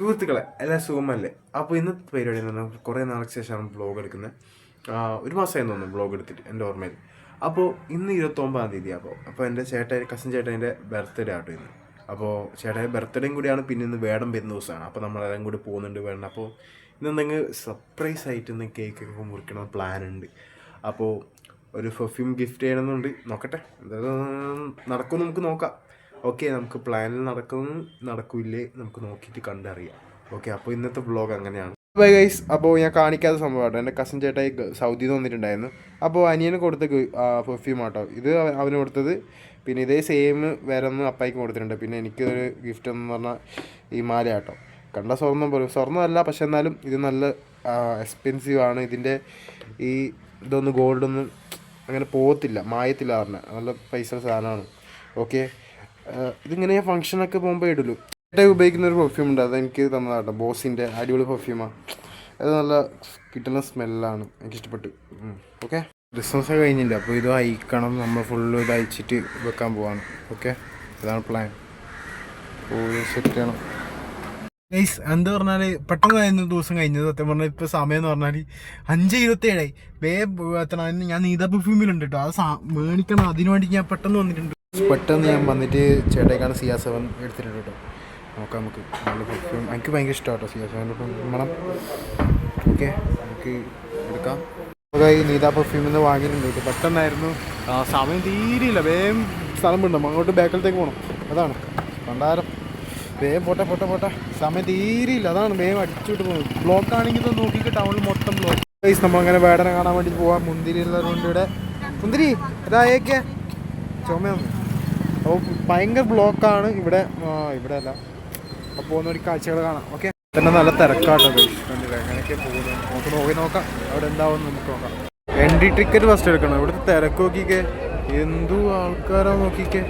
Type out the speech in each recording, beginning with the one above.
സുഹൃത്തുക്കളെ എല്ലാം സുഖമല്ലേ? അപ്പോൾ ഇന്നത്തെ പരിപാടി എന്ന് പറഞ്ഞാൽ കുറേ നാൾക്ക് ശേഷമാണ് ബ്ലോഗ് എടുക്കുന്നത്. ഒരു മാസമായി തോന്നുന്നു ബ്ലോഗ് എടുത്തിട്ട് എന്റെ ഓർമ്മയിൽ. അപ്പോൾ ഇന്ന് ഇരുപത്തൊമ്പതാം തീയതി അപ്പോൾ അപ്പോൾ എന്റെ ചേട്ടൻ കസിൻ ചേട്ടന്റെ ബർത്ത്ഡേ ആട്ടോ ഇന്ന്. അപ്പോൾ ചേട്ടന്റെ ബർത്ത്ഡേയും കൂടിയാണ് പിന്നെ ഇന്ന് വേടം വരുന്ന ദിവസമാണ്. അപ്പോൾ നമ്മളെല്ലാം കൂടി പോകുന്നുണ്ട് വേണം അപ്പോൾ ഇന്ന് എന്തെങ്കിലും സർപ്രൈസ് ആയിട്ട് ഇന്ന് കേക്കൊക്കെ മുറിക്കണ പ്ലാൻ ഉണ്ട്. അപ്പോൾ ഒരു പെർഫ്യൂം ഗിഫ്റ്റ് ചെയ്യണമെന്നുണ്ട്. നോക്കട്ടെ. എന്തായാലും നടക്കും നമുക്ക് നോക്കാം. ഓക്കെ നമുക്ക് പ്ലാനിൽ നടക്കും നടക്കില്ലേ നമുക്ക് നോക്കിയിട്ട് കണ്ടറിയാം. ഓക്കെ അപ്പോൾ ഇന്നത്തെ വ്ളോഗ് അങ്ങനെയാണ്. ബൈ ഗൈസ് അപ്പോൾ ഞാൻ കാണിക്കാത്ത സംഭവമാട്ടോ. എന്റെ കസിൻ ചേട്ടായി സൗദിയിൽ വന്നിട്ടുണ്ടായിരുന്നു. അപ്പോൾ അനിയന് കൊടുത്ത പെർഫ്യൂം ആട്ടോ. ഇത് അവന് കൊടുത്തത്. പിന്നെ ഇതേ സെയിം വേറെ ഒന്ന് അപ്പായിക്ക് കൊടുത്തിട്ടുണ്ട്. പിന്നെ എനിക്കൊരു ഗിഫ്റ്റ് എന്ന് പറഞ്ഞാൽ ഈ മാല ആട്ടോ കണ്ട സ്വർണം പോലും സ്വർണമല്ല പക്ഷെ എന്നാലും ഇത് നല്ല എക്സ്പെൻസീവ് ആണ്. ഇതിന്റെ ഈ ഇതൊന്നും ഗോൾഡൊന്നും അങ്ങനെ പോകത്തില്ല. മായത്തില്ല പറഞ്ഞാൽ നല്ല പൈസ സാധനമാണ്. ഓക്കെ ഇതിങ്ങനെ ഫംഗ്ഷനൊക്കെ പോകുമ്പോൾ ഇടുള്ളൂ ഏറ്റവും ഉപയോഗിക്കുന്ന ഒരു പെർഫ്യൂം ഉണ്ട് അത് എനിക്ക് ബോസിന്റെ അടിപൊളി പെർഫ്യൂമാണ് അത് നല്ല കിട്ടുന്ന സ്മെല്ലാണ് എനിക്ക് ഇഷ്ടപ്പെട്ടു ഓക്കെ ക്രിസ്മസ് കഴിഞ്ഞില്ല? അപ്പോൾ ഇത് അയക്കണം. നമ്മൾ ഫുള്ള് ഇത് അയച്ചിട്ട് വെക്കാൻ പോവാണ്. ഓക്കെ ഇതാണ് പ്ലാൻ സെറ്റ് ചെയ്യണം. ഗൈസ് എന്താ പറഞ്ഞാൽ പെട്ടെന്ന് കഴിഞ്ഞ ദിവസം കഴിഞ്ഞത്. സത്യം പറഞ്ഞാൽ ഇപ്പോൾ സമയം എന്ന് പറഞ്ഞാൽ അഞ്ച് ഇരുപത്തേഴായി. വേ എത്ര ഞാൻ നീത പെർഫ്യൂമിലുണ്ട് കേട്ടോ അത് മേടിക്കണം. അതിനു വേണ്ടി ഞാൻ പെട്ടെന്ന് വന്നിട്ടുണ്ട്. പെട്ടെന്ന് ഞാൻ വന്നിട്ട് ചേട്ടേക്കാണ് സിയാ സെവൻ എടുത്തിട്ടുണ്ട് കേട്ടോ നോക്കാം നമുക്ക് നല്ല പെർഫ്യൂം എനിക്ക് ഭയങ്കര ഇഷ്ടമാണ് കേട്ടോ സിയാ സെവൻ മണം. ഓക്കെ നമുക്ക് എടുക്കാം. ഈ നീത പെർഫ്യൂമിൽ നിന്ന് വാങ്ങിയിട്ടുണ്ട് പെട്ടെന്നായിരുന്നു. സമയം തീരില്ല വേഗം സ്ഥലം വിടണം അങ്ങോട്ട് ബാക്കിലത്തേക്ക് പോകണം അതാണ്. പണ്ടാരം വേഗം പോട്ടെ പോട്ടെ പോട്ടെ. സമയം തീരില്ല അതാണ് വേഗം അടിച്ചുവിട്ട് പോകുന്നത്. ബ്ലോക്ക് ആണെങ്കിൽ നോക്കിയിട്ട് ടൗണിൽ മൊത്തം ബ്ലോക്ക് ഗൈസ് നമ്മൾ അങ്ങനെ വേടനെ കാണാൻ വേണ്ടി പോവാം. മുന്തിരി ഉള്ളതുകൊണ്ട് ഇവിടെ. മുന്തിരി ഇതായേക്കെ ചുമയൊന്ന് അപ്പോൾ ഭയങ്കര ബ്ലോക്കാണ് ഇവിടെ ഇവിടെ അല്ല. അപ്പോൾ പോകുന്ന ഒരു കാഴ്ചകൾ കാണാം. ഓക്കെ തന്നെ നല്ല തിരക്കാട്ടോ എങ്ങനെയൊക്കെ പോകുന്നു? നമുക്ക് നോക്കി നോക്കാം. അവിടെ എന്താവും നമുക്ക് നോക്കാം. എൻട്രി ടിക്കറ്റ് ഫസ്റ്റ് എടുക്കണം. ഇവിടുത്തെ തിരക്ക് നോക്കിക്കേ. എന്തു ആൾക്കാരാ നോക്കിക്കേ?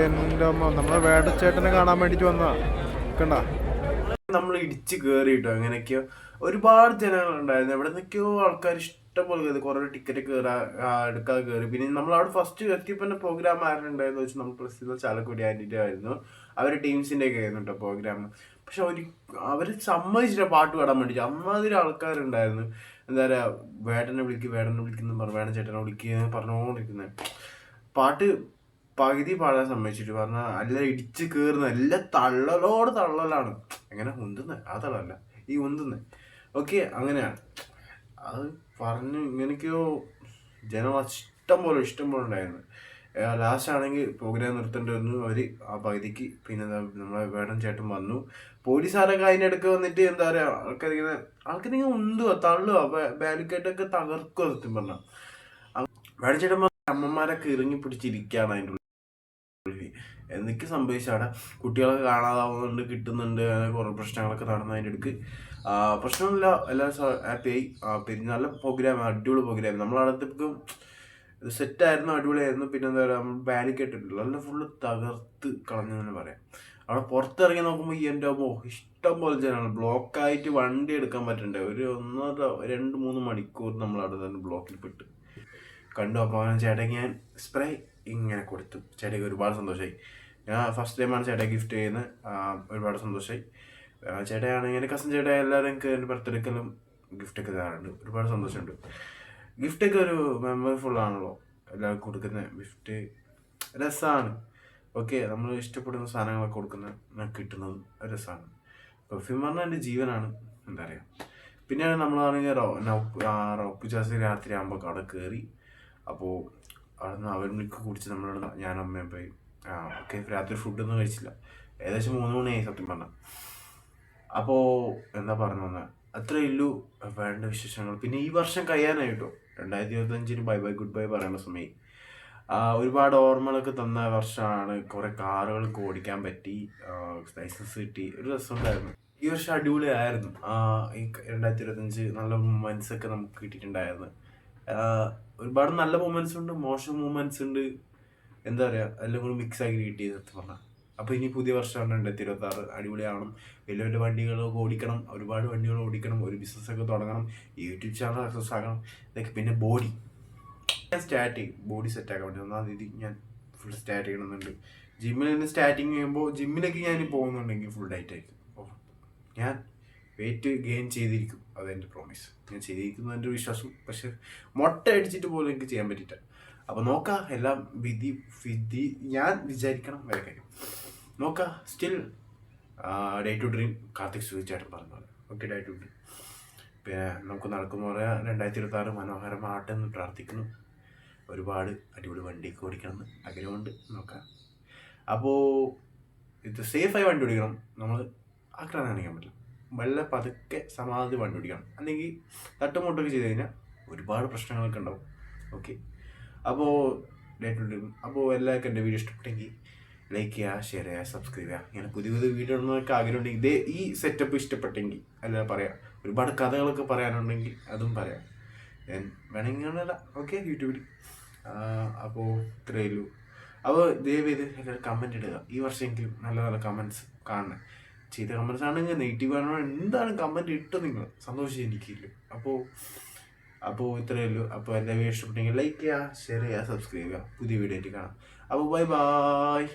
എന്റെ അമ്മ നമ്മളെ വേടച്ചേട്ടനെ കാണാൻ വേണ്ടിയിട്ട് വന്നതാ. കണ്ട? നമ്മൾ ഇടിച്ച് കയറിയിട്ടോ അങ്ങനെയൊക്കെയോ ഒരുപാട് ജനങ്ങളുണ്ടായിരുന്നു. എവിടെ നിന്നൊക്കെയോ ആൾക്കാർ ഇഷ്ടംപോലെ കയറി കുറേ ടിക്കറ്റ് കയറാ എടുക്കാതെ കയറി പിന്നെ നമ്മൾ അവിടെ ഫസ്റ്റ് എത്തിയപ്പോൾ തന്നെ പ്രോഗ്രാം ആരുണ്ടായിരുന്നു വെച്ചാൽ നമ്മൾ പ്രസിദ്ധ ചാലക്കുടി ആന്റിന്റെ ആയിരുന്നു അവരുടെ ടീംസിന്റെ ഒക്കെ ആയിരുന്നു കേട്ടോ പ്രോഗ്രാം പക്ഷെ ഒരു അവർ സമ്മതിച്ചില്ല പാട്ട് പാടാൻ വേണ്ടി അമ്മാതിരി ആൾക്കാരുണ്ടായിരുന്നു. എന്താ പറയുക വേടനെ വിളിക്ക് വേടനെ വിളിക്കുന്നു പറഞ്ഞു വേടൻ ചേട്ടനെ വിളിക്കുക പറഞ്ഞുകൊണ്ടിരിക്കുന്നത് പാട്ട് പകുതി പാടാൻ സമ്മതിച്ചിട്ട് പറഞ്ഞാൽ എല്ലാം ഇടിച്ച് കയറുന്ന എല്ലാം തള്ളലോട് തള്ളലാണ്. എങ്ങനെ ഉന്തുന്നത് ആ തള്ളല്ല. ഈ ഉന്തുന്നത് ഓക്കെ അങ്ങനെയാണ്. അത് പറഞ്ഞു ഇങ്ങനെയൊക്കെയോ ജനം ഇഷ്ടം പോലെ ഇഷ്ടം പോലെ ഉണ്ടായിരുന്നു. ലാസ്റ്റ് ആണെങ്കിൽ പ്രോഗ്രാം നിർത്തേണ്ടി വന്നു. അവർ ആ പകുതിക്ക് പിന്നെ നമ്മളെ വേടൻ ചേട്ടൻ വന്നു. പോലീസുകാരൊക്കെ അതിനിടയ്ക്ക് വന്നിട്ട് എന്താ പറയുക ആൾക്കാരിങ്ങനെ ആൾക്കാരിങ്ങനെ ഉണ്ടോ തള്ളുക ബാരിക്കേഡൊക്കെ തകർക്കുക സത്യം പറഞ്ഞാൽ വേടൻ ചേട്ടൻ അമ്മമാരൊക്കെ ഇറങ്ങി പിടിച്ചിരിക്കുകയാണ് അതിന്റെ ഉള്ളിൽ. എന്തൊക്കെ സംഭവിച്ചു അവിടെ കുട്ടികളൊക്കെ കാണാതാവുന്നുണ്ട് കിട്ടുന്നുണ്ട് കുറേ പ്രശ്നങ്ങളൊക്കെ നടന്നു അതിന്റെ അടുക്ക് പ്രശ്നമില്ല എല്ലാവരും ഹാപ്പിയായി പിന്നെ നല്ല പ്രോഗ്രാം അടിപൊളി പ്രോഗ്രാം നമ്മളടുത്തേക്കും സെറ്റായിരുന്നു അടിപൊളിയായിരുന്നു. പിന്നെ എന്താ പറയുക നമ്മൾ ബാരിക്കേഡ് ഇട്ടില്ല നല്ല ഫുള്ള് തകർത്ത് കളഞ്ഞു തന്നെ പറയാം. അവിടെ പുറത്തിറങ്ങി നോക്കുമ്പോൾ ഈ എന്റെ അമ്മോ ഇഷ്ടം പോലെ ജനങ്ങൾ ബ്ലോക്കായിട്ട് വണ്ടി എടുക്കാൻ പറ്റണ്ടേ? ഒരു ഒന്നര രണ്ട് മൂന്ന് മണിക്കൂർ നമ്മൾ അവിടെ തന്നെ ബ്ലോക്കിൽ പെട്ട്. കണ്ടു അപ്പോൾ ചേട്ടൻ ഞാൻ സ്പ്രേ ഇങ്ങനെ കൊടുത്തു. ചേട്ടയ്ക്ക് ഒരുപാട് സന്തോഷമായി ഞാൻ ഫസ്റ്റ് ടൈമാണ് ചേട്ടയെ ഗിഫ്റ്റ് ചെയ്യുന്നത്. ഒരുപാട് സന്തോഷമായി ചേട്ടയാണെങ്കിൽ കസിൻ ചേട്ടായ എല്ലാവരും എനിക്ക് എന്റെ ബർത്ത്ഡേക്കെല്ലാം ഗിഫ്റ്റൊക്കെ തരാറുണ്ട്. ഒരുപാട് സന്തോഷമുണ്ട്. ഗിഫ്റ്റൊക്കെ ഒരു മെമ്മറിഫുൾ ആണല്ലോ എല്ലാവർക്കും കൊടുക്കുന്ന ഗിഫ്റ്റ് രസമാണ് ഓക്കെ നമ്മൾ ഇഷ്ടപ്പെടുന്ന സാധനങ്ങളൊക്കെ കൊടുക്കുന്ന കിട്ടുന്നത് രസമാണ് പെർഫ്യൂം പറഞ്ഞാൽ എന്റെ ജീവനാണ് എന്താ പറയുക പിന്നെയാണ് നമ്മളാണെങ്കിൽ റോ നൗ- ആ റോപ്പ് ചാസ് രാത്രി ആകുമ്പോൾ കട കയറി അപ്പോൾ അവിടെ നിന്ന് അവർ മിൽക്ക് കുടിച്ച് നമ്മളോട് ഞാൻ അമ്മയും പോയി ആ ഓക്കെ രാത്രി ഫുഡൊന്നും കഴിച്ചില്ല. ഏകദേശം മൂന്ന് മണിയായി സത്യം പറഞ്ഞാൽ അപ്പോൾ എന്താ പറഞ്ഞു വന്നത് അത്രേ ഉള്ളൂ വേണ്ട വിശേഷങ്ങൾ. പിന്നെ ഈ വർഷം കഴിയാനായി കേട്ടോ രണ്ടായിരത്തി ഇരുപത്തഞ്ചിന് ബൈ ബൈ ഗുഡ് ബൈ പറയേണ്ട സമയം ഒരുപാട് ഓർമ്മകളൊക്കെ തന്ന വർഷമാണ്. കുറേ കാറുകളൊക്കെ ഓടിക്കാൻ പറ്റി ലൈസൻസ് കിട്ടി. ഒരു രസമുണ്ടായിരുന്നു ഈ വർഷം അടിപൊളിയായിരുന്നു. ഈ രണ്ടായിരത്തി ഇരുപത്തഞ്ച് നല്ല മൂമെന്റ്സ് ഒക്കെ നമുക്ക് കിട്ടിയിട്ടുണ്ടായിരുന്നു. ഒരുപാട് നല്ല മൂമെന്റ്സ് ഉണ്ട് മോശം മൂമെന്റ്സ് ഉണ്ട്. എന്താ പറയുക എല്ലാം കൂടി മിക്സ് ആക്കി കിട്ടി സത്യം പറഞ്ഞാൽ അപ്പോൾ ഇനി പുതിയ വർഷമാണ് രണ്ടായിരത്തി ഇരുപത്തി ആറ് അടിപൊളിയാവണം. വലിയ വലിയ വണ്ടികളൊക്കെ ഓടിക്കണം ഒരുപാട് വണ്ടികൾ ഓടിക്കണം ഒരു ബിസിനസ്സൊക്കെ തുടങ്ങണം യൂട്യൂബ് ചാനൽ സക്സസ് ആകണം ഇതൊക്കെ പിന്നെ ബോഡി ഞാൻ സ്റ്റാർട്ട് ചെയ്യും. ബോഡി സെറ്റ് ആക്കാൻ വേണ്ടി ഒന്നാം തീയതി ഞാൻ ഫുൾ സ്റ്റാർട്ട് ചെയ്യണമെന്നുണ്ട്. ജിമ്മിൽ നിന്ന് സ്റ്റാർട്ടിങ് ചെയ്യുമ്പോൾ ജിമ്മിലേക്ക് ഞാൻ പോകുന്നുണ്ടെങ്കിൽ ഫുൾ ഡയറ്റ് ആയിരിക്കും. ഞാൻ വെയിറ്റ് ഗെയിൻ ചെയ്തിരിക്കും. അതെന്റെ പ്രോമിസ് ഞാൻ ചെയ്തിരിക്കുന്നു എന്റെ വിശ്വാസം. പക്ഷെ മുട്ട അടിച്ചിട്ട് പോലും എനിക്ക് ചെയ്യാൻ പറ്റിയിട്ട് അപ്പോൾ നോക്കാം എല്ലാം വിധി വിധി ഞാൻ വിചാരിക്കണം വേറെ കാര്യം. നോക്കാം still day to dream Karthik സുഖിച്ചായിട്ട് പറഞ്ഞു ഓക്കെ ഡേ ടു ഡ്രീം പിന്നെ നമുക്ക് നടക്കുന്ന പോലെ രണ്ടായിരത്തി ഇരുപത്തി ആറ് മനോഹരമാകട്ടെ എന്ന് പ്രാർത്ഥിക്കുന്നു. ഒരുപാട് അടിപൊളി വണ്ടിയൊക്കെ ഓടിക്കണം എന്ന് ആഗ്രഹമുണ്ട്. നോക്കാം. അപ്പോൾ ഇത് സേഫായി വണ്ടി ഓടിക്കണം. നമ്മൾ ആക്രാന്തം കാണിക്കാൻ പറ്റില്ല. വെള്ള പതുക്കെ സമാധി വണ്ടി ഓടിക്കണം അല്ലെങ്കിൽ തട്ടുമുട്ടൊക്കെ ചെയ്ത് കഴിഞ്ഞാൽ ഒരുപാട് പ്രശ്നങ്ങളൊക്കെ ഉണ്ടാവും. ഓക്കെ അപ്പോൾ ഡേ ടു ഡേ അപ്പോൾ എല്ലാവർക്കും എന്റെ വീഡിയോ ഇഷ്ടപ്പെട്ടെങ്കിൽ ലൈക്ക് ചെയ്യുക ഷെയർ ചെയ്യുക സബ്സ്ക്രൈബ് ചെയ്യുക. ഇങ്ങനെ പുതിയ പുതിയ വീഡിയോ ഇടുന്നതൊക്കെ ആഗ്രഹമുണ്ടെങ്കിൽ ഇതേ ഈ സെറ്റപ്പ് ഇഷ്ടപ്പെട്ടെങ്കിൽ അല്ല പറയാം ഒരുപാട് കഥകളൊക്കെ പറയാനുണ്ടെങ്കിൽ അതും പറയാം. വേണമെങ്കിൽ ഓക്കെ യൂട്യൂബിൽ അപ്പോൾ ഇത്രയേ ഉള്ളൂ. അപ്പോൾ ചെയ്ത് എല്ലാവരും കമന്റ് ഇടുക. ഈ വർഷമെങ്കിലും നല്ല നല്ല കമന്റ്സ് കാണണം. ചെയ്ത കമൻസ് ആണെങ്കിൽ നെഗറ്റീവ് ആണോ. എന്താണ് കമന്റ് ഇട്ട് നിങ്ങൾ? സന്തോഷിച്ച് എനിക്കില്ല. അപ്പോൾ അപ്പോൾ ഇത്രയേ ഉള്ളൂ. അപ്പോൾ എന്റെ വീഡിയോ ഇഷ്ടപ്പെട്ടെങ്കിൽ ലൈക്ക് ചെയ്യുക ഷെയർ ചെയ്യുക സബ്സ്ക്രൈബ് ചെയ്യുക. പുതിയ വീഡിയോ ആയിട്ട് കാണാം. അപ്പോൾ ബൈ ബായ്